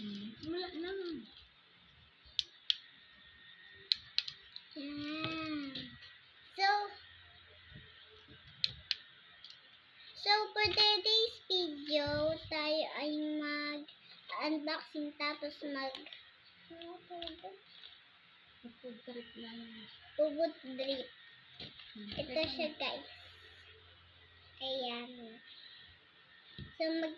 Hmm. Wala. Yan. So, so for today's video, tayo ay mag-unboxing tapos mag na lang. Bubot drip. Hmm. Ito siya guys. Ayan. So mag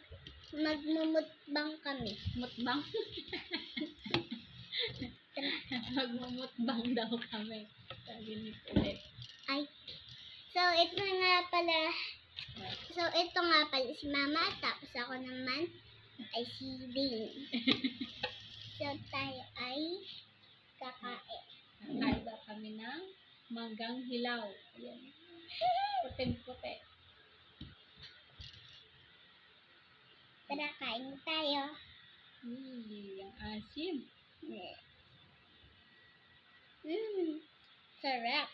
magmumutbang kami. Mutbang. Magmumutbang daw kami. Sabi ni Kulit. Ay. So ito nga pala. So ito nga pala si Mama tapos ako naman ay si Ding. so tayo ay kakain. Nakain daw kami ng manggang hilaw. Ayan. Puting-puti. Tara kain tayo. Hmm, ang asim. Mmm. Sarap.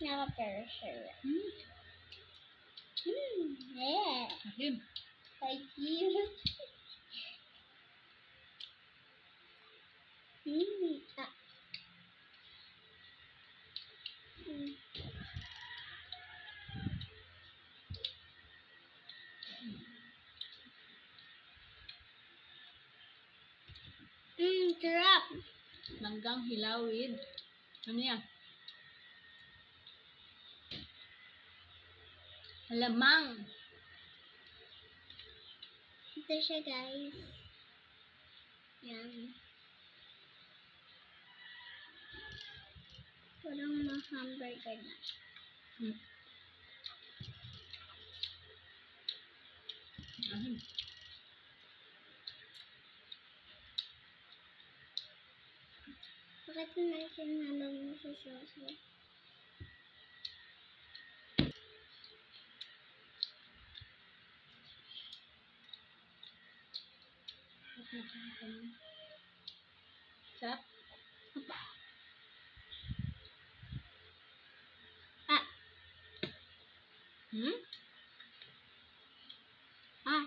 Nakapera sarap. Hmm, Mmm. Yeah. asim. You. Mmm. Ah. Mm. Mmm, sarap. Manggang hilaw with ano yan? Alamang. Ito siya, guys. Yan. Parang ma-hamburger na. Hmm. Asim. Bakit natin nalong mo sa sauce? Sarap. Ah! Hmm? Ah!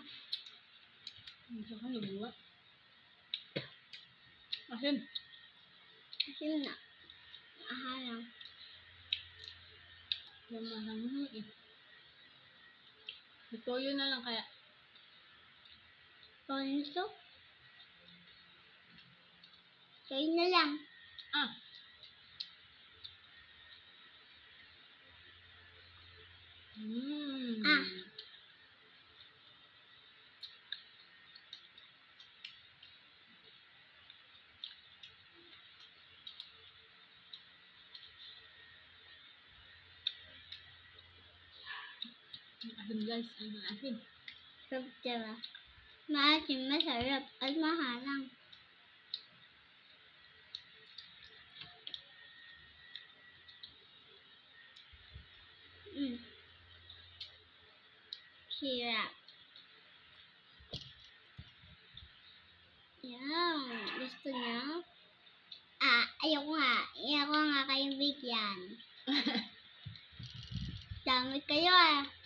Ang sarap ng buwa. Asim. Asim na. Ahalang. Yung mahanghang eh. Ito yun na lang kaya. Tonso? Kayo na lang. Ah. Mm. Ah. Ang asim guys, ang asim. Sarap diba? Maasim, masarap, at mahalang. Mm. Hirap. Yan. Gusto niyo? Ah, ayoko nga. Ayoko nga kayong bigyan. Damit kayo ah.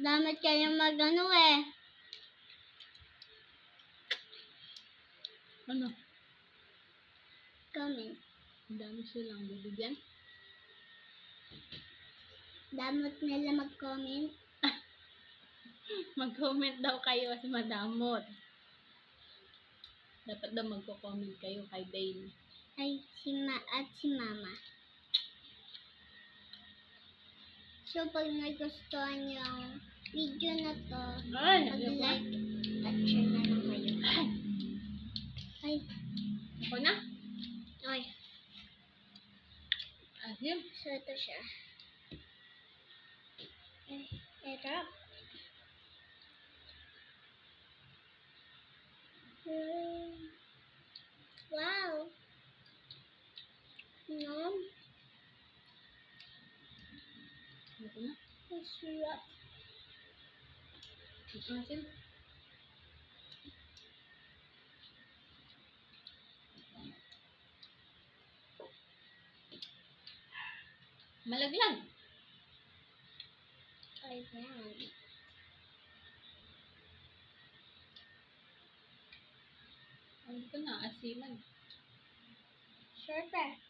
Damit kayo magano eh. Ano? Comment. Ang dami silang bibigyan. Damot nila mag-comment. Mag-comment daw kayo kasi madamot. Dapat daw magko-comment kayo kay Dane. Ay, si Ma at si Mama. So, pag nagustuhan niyo ang video na to, mag-like at share na lang kayo. Ay, Ako na? ay. Asim. So, ito siya. Ay, ito. Wow. Nom. Ako na? Ang sarap. Susunod Malaglag. Ayan. Ano ko na? Asiman. Sure, pa.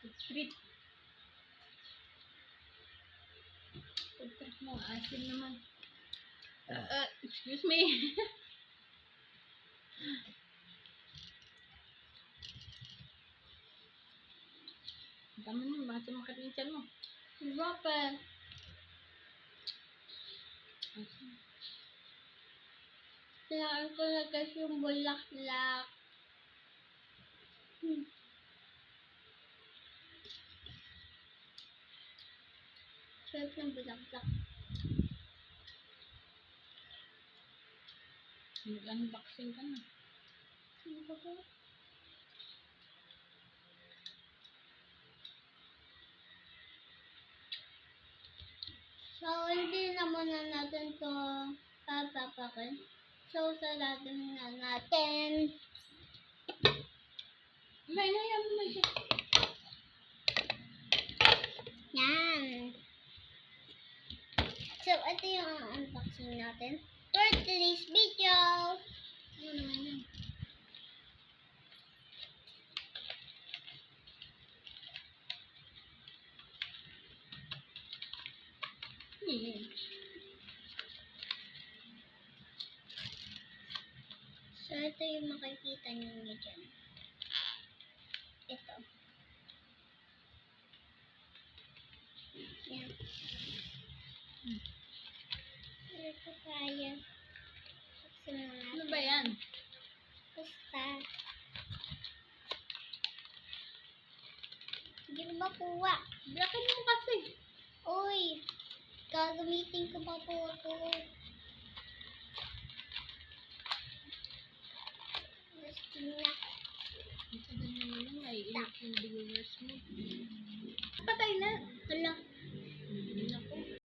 Treat. Treat mo, asin naman. Uh, excuse me. Tama na, bakit sumakit yung tiyan mo? Eh. Asin. Kailangan ko na kasi yung bulaklak. Hmm. Sarap ng bulaklak. Mag-unboxing ka na. Ano ba ba? So, hindi na natin to papapakin. So, saladin na natin. May nayam mo siya. Yan. So, ito yung unboxing natin for today's video. Ano naman yan? Hmm. So, ito yung makikita ninyo dyan. Ito. papaya. Ano ba yan? Basta. Hindi ko makuha. Blakin mo kasi. Uy, gagamitin ko pa po ako. Gusto. Ito na naman lang ay ilang viewers mo. Patay na. Ito lang.